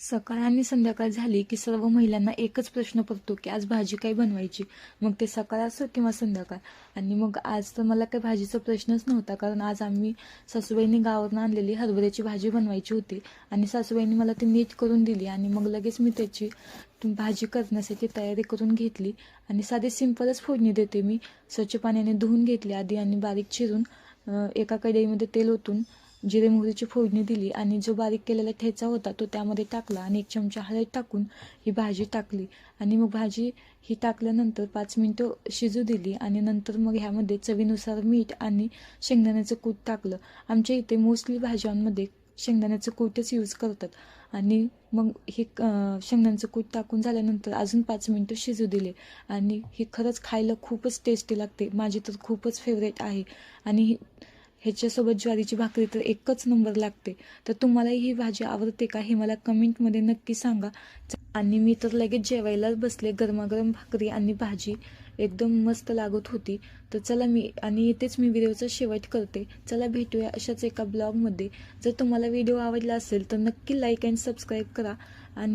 सकाळ आणि संध्याकाळ झाली की सर्व महिलांना एकच प्रश्न पडतो की आज भाजी काय बनवायची? मग ते सकाळ असो किंवा संध्याकाळ. आणि मग आज तर मला काही भाजीचा प्रश्नच नव्हता कारण आज आम्ही सासूबाईंनी गावावरून आणलेली हरभऱ्याची भाजी बनवायची होती आणि सासूबाईंनी मला ती नीट करून दिली आणि मग लगेच मी त्याची भाजी करण्यासाठी तयारी करून घेतली आणि साधी सिंपलच फोडणी देते मी. स्वच्छ पाण्याने धुवून घेतली आधी आणि बारीक चिरून एका कढईमध्ये तेल ओतून जिरे मोहरीची फोडणी दिली आणि जो बारीक केलेला ठेचा होता तो त्यामध्ये टाकला आणि एक चमचा हळद टाकून ही भाजी टाकली. आणि मग भाजी ही टाकल्यानंतर पाच मिनटं शिजू दिली आणि नंतर मग ह्यामध्ये चवीनुसार मीठ आणि शेंगदाण्याचं कूट टाकलं. आमच्या इथे मोस्टली भाज्यांमध्ये शेंगदाण्याचं कूटच यूज करतात. आणि मग हे शेंगदाण्याचं कूट टाकून झाल्यानंतर अजून पाच मिनटं शिजू दिले. आणि ही खरंच खायला खूपच टेस्टी लागते. माझी तर खूपच फेवरेट आहे. आणि ही- ह्याच्यासोबत ज्वारीची भाकरी तर एकच नंबर लागते. तर तुम्हालाही ही भाजी आवडते का हे मला कमेंटमध्ये नक्की सांगा. आणि मी तर लगेच जेवायलाच बसले गरमागरम भाकरी आणि भाजी. एकदम मस्त लागत होती. तर चला मी आणि इथेच मी व्हिडिओचा शेवट करते. चला भेटूया अशाच एका ब्लॉगमध्ये. जर तुम्हाला व्हिडिओ आवडला असेल तर नक्की लाईक अँड सबस्क्राईब करा. आणि